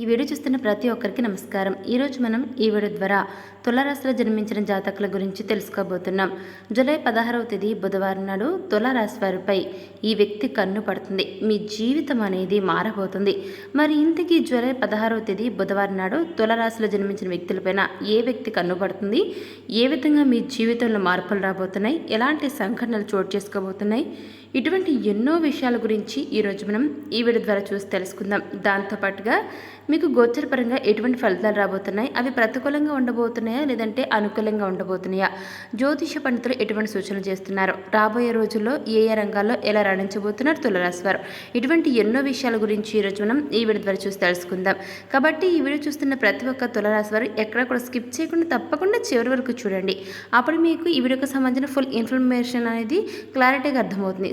ఈ వీడియో చూస్తున్న ప్రతి ఒక్కరికి నమస్కారం. ఈరోజు మనం ఈ వీడియో ద్వారా తులారాశిలో జన్మించిన జాతకుల గురించి తెలుసుకోబోతున్నాం. జూలై పదహారవ తేదీ బుధవారం నాడు తులారాశి వారిపై ఈ వ్యక్తి కన్ను పడుతుంది. మీ జీవితం అనేది మారబోతుంది. మరి ఇంతకీ జూలై పదహారవ తేదీ బుధవారం నాడు తులారాశిలో జన్మించిన వ్యక్తులపైన ఏ వ్యక్తి కన్ను పడుతుంది? ఏ విధంగా మీ జీవితంలో మార్పులు రాబోతున్నాయి? ఎలాంటి సంఘటనలు చోటు చేసుకోబోతున్నాయి? ఇటువంటి ఎన్నో విషయాల గురించి ఈరోజు మనం ఈ వీడియో ద్వారా చూసి తెలుసుకుందాం. దాంతోపాటుగా మీకు గోచరపరంగా ఎటువంటి ఫలితాలు రాబోతున్నాయి? అవి ప్రతికూలంగా ఉండబోతున్నాయా? లేదంటే అనుకూలంగా ఉండబోతున్నాయా? జ్యోతిష పండితులు ఎటువంటి సూచనలు చేస్తున్నారు? రాబోయే రోజుల్లో ఏ ఏ రంగాల్లో ఎలా రాణించబోతున్నారు? తులరాశివారు ఇటువంటి ఎన్నో విషయాల గురించి ఈరోజు మనం ఈ వీడియో ద్వారా చూసి తెలుసుకుందాం. కాబట్టి ఈ వీడియో చూస్తున్న ప్రతి ఒక్క తులరాశివారు ఎక్కడ కూడా స్కిప్ చేయకుండా తప్పకుండా చివరి వరకు చూడండి. అప్పుడు మీకు ఈ వీడియోకి సంబంధించిన ఫుల్ ఇన్ఫర్మేషన్ అనేది క్లారిటీగా అర్థమవుతుంది.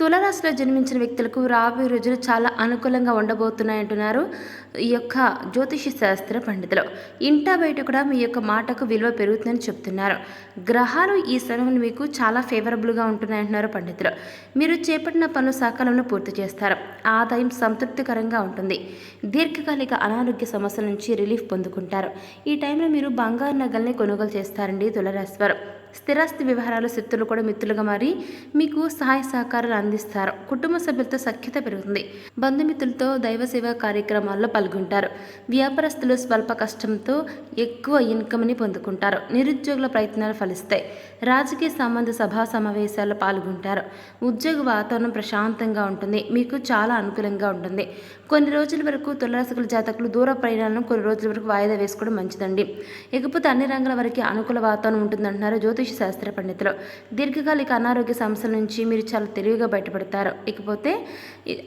తులరాశిలో జన్మించిన వ్యక్తులకు రాబోయే రోజులు చాలా అనుకూలంగా ఉండబోతున్నాయంటున్నారు ఈ యొక్క జ్యోతిష శాస్త్ర పండితులు. ఇంటా బయట కూడా మీ యొక్క మాటకు విలువ పెరుగుతుందని చెప్తున్నారు. గ్రహాలు ఈ సమయంలో మీకు చాలా ఫేవరబుల్గా ఉంటున్నాయంటున్నారు పండితులు. మీరు చేపట్టిన పనులు సకాలంలో పూర్తి చేస్తారు. ఆదాయం సంతృప్తికరంగా ఉంటుంది. దీర్ఘకాలిక అనారోగ్య సమస్యల నుంచి రిలీఫ్ పొందుకుంటారు. ఈ టైంలో మీరు బంగారు నగల్ని కొనుగోలు చేస్తారండి తులరాశి వారు. స్థిరాస్తి వ్యవహారాలు శక్తులు కూడా మిత్రులుగా మారి మీకు సహాయ సహకారాలు అందిస్తారు. కుటుంబ సభ్యులతో సఖ్యత పెరుగుతుంది. బంధుమిత్రులతో దైవ సేవా కార్యక్రమాల్లో పాల్గొంటారు. వ్యాపారస్తులు స్వల్ప కష్టంతో ఎక్కువ ఇన్కమ్ని పొందుకుంటారు. నిరుద్యోగుల ప్రయత్నాలు ఫలిస్తాయి. రాజకీయ సంబంధ సభా సమావేశాల్లో పాల్గొంటారు. ఉద్యోగ వాతావరణం ప్రశాంతంగా ఉంటుంది. మీకు చాలా అనుకూలంగా ఉంటుంది. కొన్ని రోజుల వరకు తులరాశకుల జాతకులు దూర ప్రయాణాలను కొన్ని రోజుల వరకు వాయిదా వేసుకోవడం మంచిదండి. ఇకపోతే అన్ని రంగాల వరకు అనుకూల వాతావరణం ఉంటుందంటున్నారు జ్యోతిష శాస్త్ర పండితులు. దీర్ఘకాలిక అనారోగ్య సమస్యల నుంచి మీరు చాలా తెలివిగా బయటపడతారు. ఇకపోతే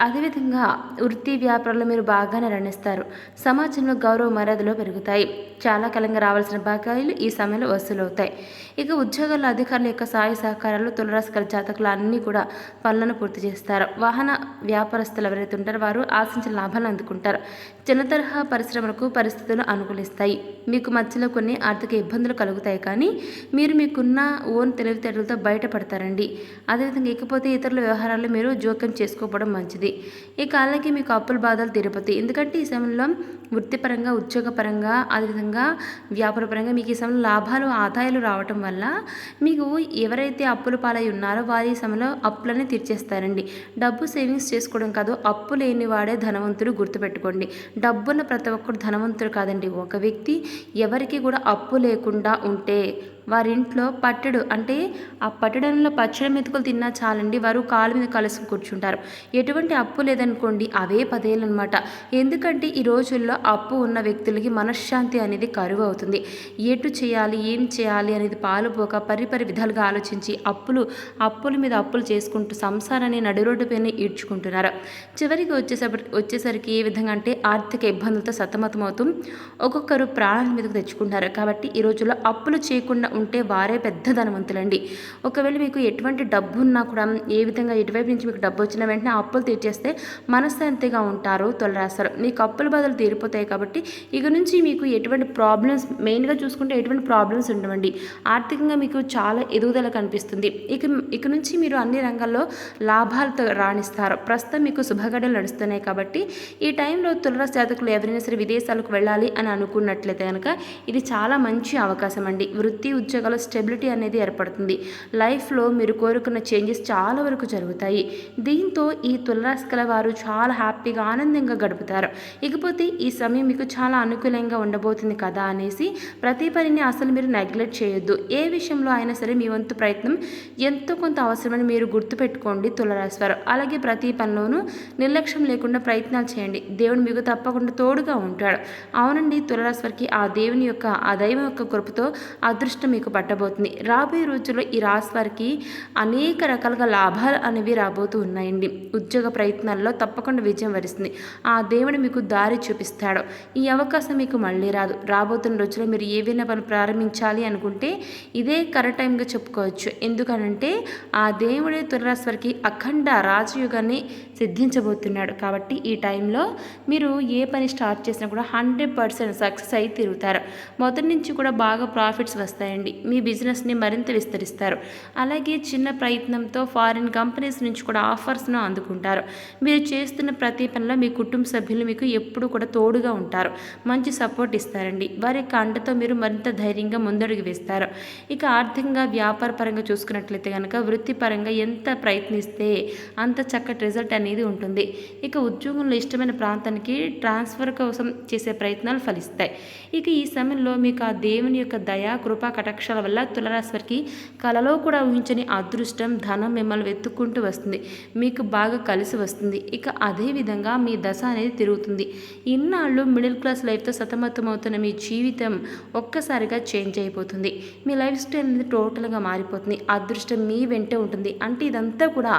అదేవిధంగా వృత్తి వ్యాపారాలు మీరు బాగానే రణిస్తారు. సమాజంలో గౌరవ మర్యాదలు పెరుగుతాయి. చాలా కాలంగా రావాల్సిన బకాయిలు ఈ సమయంలో వసూలవుతాయి. ఇక ఉద్యోగాల అధికారుల యొక్క సహాయ సహకారాలు తులరాశికల జాతకులు అన్నీ కూడా పనులను పూర్తి చేస్తారు. వాహన వ్యాపారస్తులు ఎవరైతే ఉంటారో వారు ఆశించిన లాభాలను అందుకుంటారు. చిన్న తరహా పరిశ్రమలకు పరిస్థితులు అనుకూలిస్తాయి. మీకు మధ్యలో కొన్ని ఆర్థిక ఇబ్బందులు కలుగుతాయి కానీ మీరు మీకున్న ఓన్ తెలివితేటలతో బయటపడతారండి. అదేవిధంగా ఇకపోతే ఇతరుల వ్యవహారాల్లో మీరు జోక్యం చేసుకోవడం మంచిది. ఇక అలాగే మీకు అప్పుల బాధలు తీరిపోతాయి ఎందుకంటే ఈ సమయంలో వృత్తిపరంగా ఉద్యోగపరంగా అదేవిధంగా వ్యాపారపరంగా మీకు ఈ సమయంలో లాభాలు ఆదాయాలు రావటం వల్ల మీకు ఎవరైతే అప్పుల పాలై ఉన్నారో వారి సమయంలో అప్పులని తీర్చేస్తారండి. డబ్బు సేవింగ్స్ చేసుకోవడం కాదు అప్పు లేని వాడే ధనవంతుడు గుర్తుపెట్టుకోండి. డబ్బున్న ప్రతి ఒక్కరు ధనవంతుడు కాదండి. ఒక వ్యక్తి ఎవరికి కూడా అప్పు లేకుండా ఉంటే వారింట్లో పట్టెడు అంటే ఆ పట్టడంలో పచ్చడి మెతుకులు తిన్నా చాలండి. వారు కాలు మీద కలిసి కూర్చుంటారు. ఎటువంటి అప్పు లేదనుకోండి అవే పదేళ్ళు అనమాట ఎందుకంటే ఈ రోజుల్లో అప్పు ఉన్న వ్యక్తులకి మనశ్శాంతి అనేది కరువు అవుతుంది. ఎటు చేయాలి ఏం చేయాలి అనేది పాలుపోక పరిపరి విధాలుగా ఆలోచించి అప్పులు అప్పుల మీద అప్పులు చేసుకుంటూ సంసారాన్ని నడి రోడ్డు పైన ఈడ్చుకుంటున్నారు. చివరికి వచ్చేసరికి వచ్చేసరికి ఏ విధంగా అంటే ఆర్థిక ఇబ్బందులతో సతమతమవుతూ ఒక్కొక్కరు ప్రాణాల మీదకు తెచ్చుకుంటారు. కాబట్టి ఈ రోజుల్లో అప్పులు చేయకుండా ఉంటే వారే పెద్ద ధనవంతులండి. ఒకవేళ మీకు ఎటువంటి డబ్బు ఉన్నా కూడా ఏ విధంగా ఎటువైపు నుంచి మీకు డబ్బు వచ్చిన వెంటనే అప్పులు తీర్చేస్తే మనశ్శాంతిగా ఉంటారు తొలరాస్తారు. మీకు అప్పుల బాధలు తీరిపోతాయి కాబట్టి ఇక నుంచి మీకు ఎటువంటి ప్రాబ్లమ్స్ మెయిన్గా చూసుకుంటే ఎటువంటి ప్రాబ్లమ్స్ ఉండవండి. ఆర్థికంగా మీకు చాలా ఎదుగుదల కనిపిస్తుంది. ఇక ఇక నుంచి మీరు అన్ని రంగాల్లో లాభాలతో రాణిస్తారు. ప్రస్తుతం మీకు శుభగడలు నడుస్తున్నాయి కాబట్టి ఈ టైంలో తులరాశి జాతకులు ఎవరైనా సరే విదేశాలకు వెళ్ళాలి అని అనుకున్నట్లయితే కనుక ఇది చాలా మంచి అవకాశం అండి. వృత్తి ఇచ్చగల స్టెబిలిటీ అనేది ఏర్పడుతుంది. లైఫ్లో మీరు కోరుకున్న చేంజెస్ చాలా వరకు జరుగుతాయి. దీంతో ఈ తులరాశి కల వారు చాలా హ్యాపీగా ఆనందంగా గడుపుతారు. ఇకపోతే ఈ సమయం మీకు చాలా అనుకూలంగా ఉండబోతుంది కదా అనేసి ప్రతి పనిని అసలు మీరు నెగ్లెక్ట్ చేయొద్దు. ఏ విషయంలో అయినా సరే మీ వంతు ప్రయత్నం ఎంతో కొంత అవసరమని మీరు గుర్తుపెట్టుకోండి తులరాశి వారు. అలాగే ప్రతి పనిలోనూ నిర్లక్ష్యం లేకుండా ప్రయత్నాలు చేయండి. దేవుడు మీకు తప్పకుండా తోడుగా ఉంటాడు. అవునండి తులరాశి వారికి ఆ దేవుని యొక్క ఆ దైవం యొక్క కృపతో అదృష్టం అదృష్టం మీకు పట్టబోతుంది. రాబోయే రోజుల్లో ఈ రాశి వారికి అనేక రకాలుగా లాభాలు అనేవి రాబోతూ ఉన్నాయండి. ఉద్యోగ ప్రయత్నాల్లో తప్పకుండా విజయం వరిస్తుంది. ఆ దేవుడు మీకు దారి చూపిస్తాడు. ఈ అవకాశం మీకు మళ్ళీ రాదు. రాబోతున్న రోజుల్లో మీరు ఏవైనా పనులు ప్రారంభించాలి అనుకుంటే ఇదే కరెక్ట్ టైంగా చెప్పుకోవచ్చు. ఎందుకనంటే ఆ దేవుడే తులరాశి వారికి అఖండ రాజయోగాన్ని సిద్ధించబోతున్నాడు. కాబట్టి ఈ టైంలో మీరు ఏ పని స్టార్ట్ చేసినా కూడా హండ్రెడ్ పర్సెంట్ సక్సెస్ అయి తిరుగుతారు మొదటి నుంచి కూడా బాగా ప్రాఫిట్స్ వస్తాయండి. మీ బిజినెస్ని మరింత విస్తరిస్తారు. అలాగే చిన్న ప్రయత్నంతో ఫారిన్ కంపెనీస్ నుంచి కూడా ఆఫర్స్ను అందుకుంటారు. మీరు చేస్తున్న ప్రతి పనిలో మీ కుటుంబ సభ్యులు మీకు ఎప్పుడు కూడా తోడుగా ఉంటారు. మంచి సపోర్ట్ ఇస్తారండి. వారి యొక్క అండతో మీరు మరింత ధైర్యంగా ముందడుగు వేస్తారు. ఇక ఆర్థికంగా వ్యాపార పరంగా చూసుకున్నట్లయితే కనుక వృత్తిపరంగా ఎంత ప్రయత్నిస్తే అంత చక్కటి రిజల్ట్ అనేది ఉంటుంది. ఇక ఉద్యోగంలో ఇష్టమైన ప్రాంతానికి ట్రాన్స్ఫర్ కోసం చేసే ప్రయత్నాలు ఫలిస్తాయి. ఇక ఈ సమయంలో మీకు ఆ దేవుని యొక్క దయా కృపా కటాక్షాల వల్ల తులరాశి వారికి కలలో కూడా ఊహించని అదృష్టం ధనం మిమ్మల్ని వెతుక్కుంటూ వస్తుంది. మీకు బాగా కలిసి వస్తుంది. ఇక అదేవిధంగా మీ దశ అనేది తిరుగుతుంది. ఇన్నాళ్ళు మిడిల్ క్లాస్ లైఫ్తో సతమతమవుతున్న మీ జీవితం ఒక్కసారిగా చేంజ్ అయిపోతుంది. మీ లైఫ్ స్టైల్ అనేది టోటల్గా మారిపోతుంది. అదృష్టం మీ వెంటే ఉంటుంది. అంటే ఇదంతా కూడా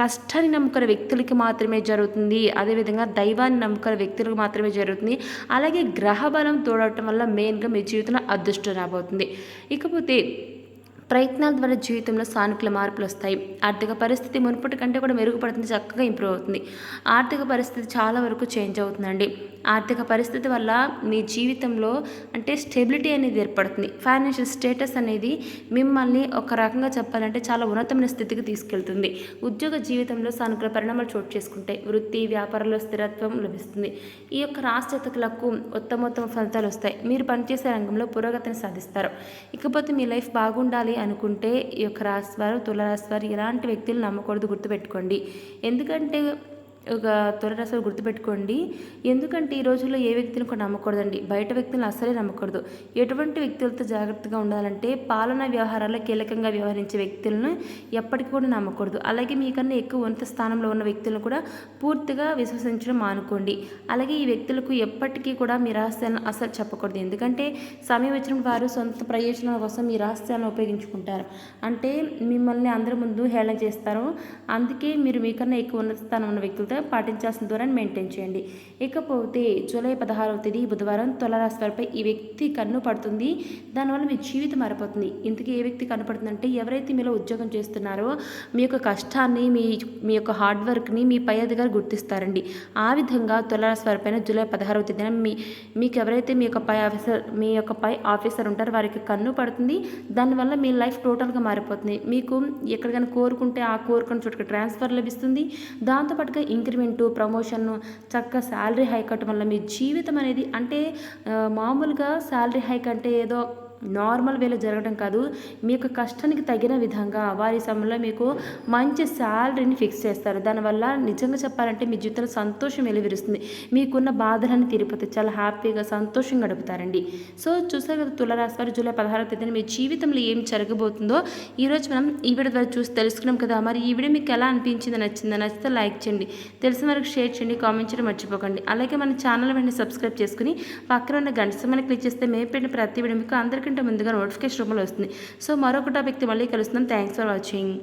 కష్టాన్ని నమ్ముకున్న వ్యక్తులకి మాత్రమే జరుగుతుంది. అదేవిధంగా దైవాన్ని నమ్ముకున్న వ్యక్తులకు మాత్రమే జరుగుతుంది. అలాగే గ్రహ బలం తోడవటం వల్ల మెయిన్గా మీ జీవితంలో అదృష్టం రాబోతుంది. ఇకపోతే ప్రయత్నాల ద్వారా జీవితంలో సానుకూల మార్పులు వస్తాయి. ఆర్థిక పరిస్థితి మునుపటి కంటే కూడా మెరుగుపడుతుంది చక్కగా ఇంప్రూవ్ అవుతుంది. ఆర్థిక పరిస్థితి చాలా వరకు చేంజ్ అవుతుందండి. ఆర్థిక పరిస్థితి వల్ల మీ జీవితంలో అంటే స్టెబిలిటీ అనేది ఏర్పడుతుంది. ఫైనాన్షియల్ స్టేటస్ అనేది మిమ్మల్ని ఒక రకంగా చెప్పాలంటే చాలా ఉన్నతమైన స్థితికి తీసుకెళ్తుంది. ఉద్యోగ జీవితంలో సానుకూల పరిణామాలు చోటు చేసుకుంటాయి. వృత్తి వ్యాపారంలో స్థిరత్వం లభిస్తుంది. ఈ యొక్క రాష్ట్రతకులకు ఉత్తమోత్తమ ఫలితాలు వస్తాయి. మీరు పనిచేసే రంగంలో పురోగతిని సాధిస్తారు. ఇకపోతే మీ లైఫ్ బాగుండాలి అనుకుంటే ఈ యొక్క రాశివారు తులరాశివారు ఇలాంటి వ్యక్తులు నమ్మకూడదు గుర్తుపెట్టుకోండి. ఎందుకంటే ఒక త్వరరాశులు గుర్తుపెట్టుకోండి. ఎందుకంటే ఈ రోజుల్లో ఏ వ్యక్తిని కూడా నమ్మకూడదండి. బయట వ్యక్తులను అస్సలే నమ్మకూడదు. ఎటువంటి వ్యక్తులతో జాగ్రత్తగా ఉండాలంటే పాలనా వ్యవహారాల్లో కీలకంగా వ్యవహరించే వ్యక్తులను ఎప్పటికీ కూడా నమ్మకూడదు. అలాగే మీకన్నా ఎక్కువ ఉన్నత స్థానంలో ఉన్న వ్యక్తులను కూడా పూర్తిగా విశ్వసించడం మానుకోండి. అలాగే ఈ వ్యక్తులకు ఎప్పటికీ కూడా మీ రహస్యాలను అసలు చెప్పకూడదు. ఎందుకంటే సమయం వచ్చినప్పుడు వారు సొంత ప్రయోజనాల కోసం మీ రహస్యాలను ఉపయోగించుకుంటారు. అంటే మిమ్మల్ని అందరి ముందు హేళన చేస్తారు. అందుకే మీరు మీకన్నా ఎక్కువ ఉన్నత స్థానం ఉన్న వ్యక్తులతో పాటించాల్సిన దూరాన్ని మెయింటైన్ చేయండి. ఇకపోతే జూలై పదహారవ తేదీ బుధవారం తులరాశి వారిపై ఈ వ్యక్తి కన్ను పడుతుంది. దానివల్ల మీ జీవితం మారిపోతుంది. ఇంతకీ ఏ వ్యక్తి కనపడుతుందంటే ఎవరైతే మీలో ఉద్యోగం చేస్తున్నారో మీ యొక్క కష్టాన్ని మీ మీ యొక్క హార్డ్ వర్క్ని మీ పై అధికారి గుర్తిస్తారండి. ఆ విధంగా తులరాశి వారిపైన జూలై పదహారవ తేదీన మీ మీకు ఎవరైతే మీ యొక్క పై ఆఫీసర్ మీ యొక్క పై ఆఫీసర్ ఉంటారో వారికి కన్ను పడుతుంది. దానివల్ల మీ లైఫ్ టోటల్గా మారిపోతుంది. మీకు ఎక్కడికైనా కోరుకుంటే ఆ కోరుకున్న చోటుకి ట్రాన్స్ఫర్ లభిస్తుంది. దాంతోపాటుగా ఇంక్రిమెంటు ప్రమోషన్ చక్కగా శాలరీ హైక్ అవ్వటం వల్ల మీ జీవితం అనేది అంటే మామూలుగా శాలరీ హైక్ అంటే ఏదో నార్మల్ వేలో జరగడం కాదు. మీ యొక్క కష్టానికి తగిన విధంగా వారి సమయంలో మీకు మంచి శాలరీని ఫిక్స్ చేస్తారు. దానివల్ల నిజంగా చెప్పాలంటే మీ జీవితంలో సంతోషం వెలువరుస్తుంది. మీకున్న బాధలన్నీ తీరిపోతాయి. చాలా హ్యాపీగా సంతోషంగా గడుపుతారండి. సో చూసారు కదా తులరాశి వారు జూలై పదహారవ తేదీన మీ జీవితంలో ఏం జరగబోతుందో. ఈరోజు మనం ఈ వీడియో ద్వారా చూసి తెలుసుకున్నాం కదా. మరి ఈ వీడియో మీకు ఎలా అనిపించింది నచ్చిందా నచ్చితే లైక్ చేయండి. తెలిసిన వరకు షేర్ చేయండి. కామెంట్ చేయడం మర్చిపోకండి. అలాగే మన ఛానల్ వెంటనే సబ్స్క్రైబ్ చేసుకుని పక్కన ఉన్న గంట సమయాన్ని క్లిక్ చేస్తే మేము పెట్టిన ప్రతి వీడియో మీకు కంటే ముందుగా నోటిఫికేషన్ రూపంలో వస్తుంది. సో మరొక టాపిక్తో మళ్ళీ కలుస్తున్నాం థ్యాంక్స్ ఫర్ వాచింగ్